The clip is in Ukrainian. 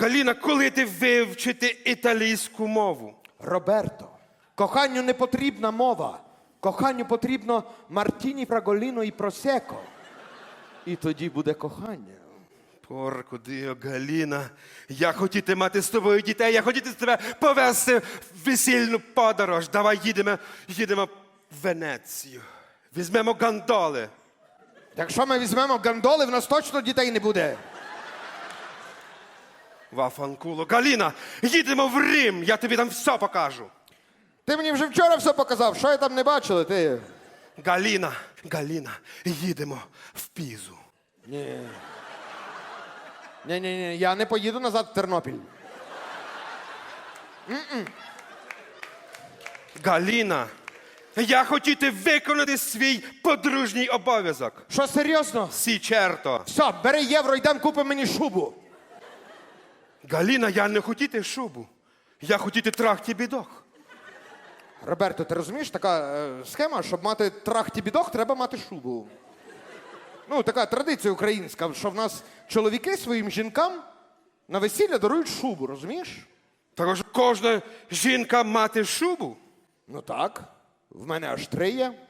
Галіна, коли ти вивчити італійську мову? Роберто, коханню не потрібна мова. Коханню потрібно Мартіні, Фраголіно і Просеко. І тоді буде кохання. Порко, Діо, Галіна, я хотіти мати з тобою дітей, я хотіти тебе повезти в весільну подорож. Давай їдемо, їдемо в Венецію. Візьмемо гандоли. Якщо ми візьмемо гандоли, в нас точно дітей не буде. Вафанкуло. Галіна, їдемо в Рим, я тобі там все покажу. Ти мені вже вчора все показав, що я там не бачила, ти. Галіна, Галіна, їдемо в Пізу. Ні. Ні, ні, ні, я не поїду назад в Тернопіль. Галіна, я хотіти виконати свій подружній обов'язок. Що серйозно? Сі черто. Все, бери євро, йдемо купимо мені шубу. Галіна, я не хотіти шубу. Я хотіти трахті бідох. Роберто, ти розумієш, така е, схема, щоб мати трахті бідох, треба мати шубу. Ну, така традиція українська, що в нас чоловіки своїм жінкам на весілля дарують шубу, розумієш? Також кожна жінка мати шубу. Ну так. В мене аж три є.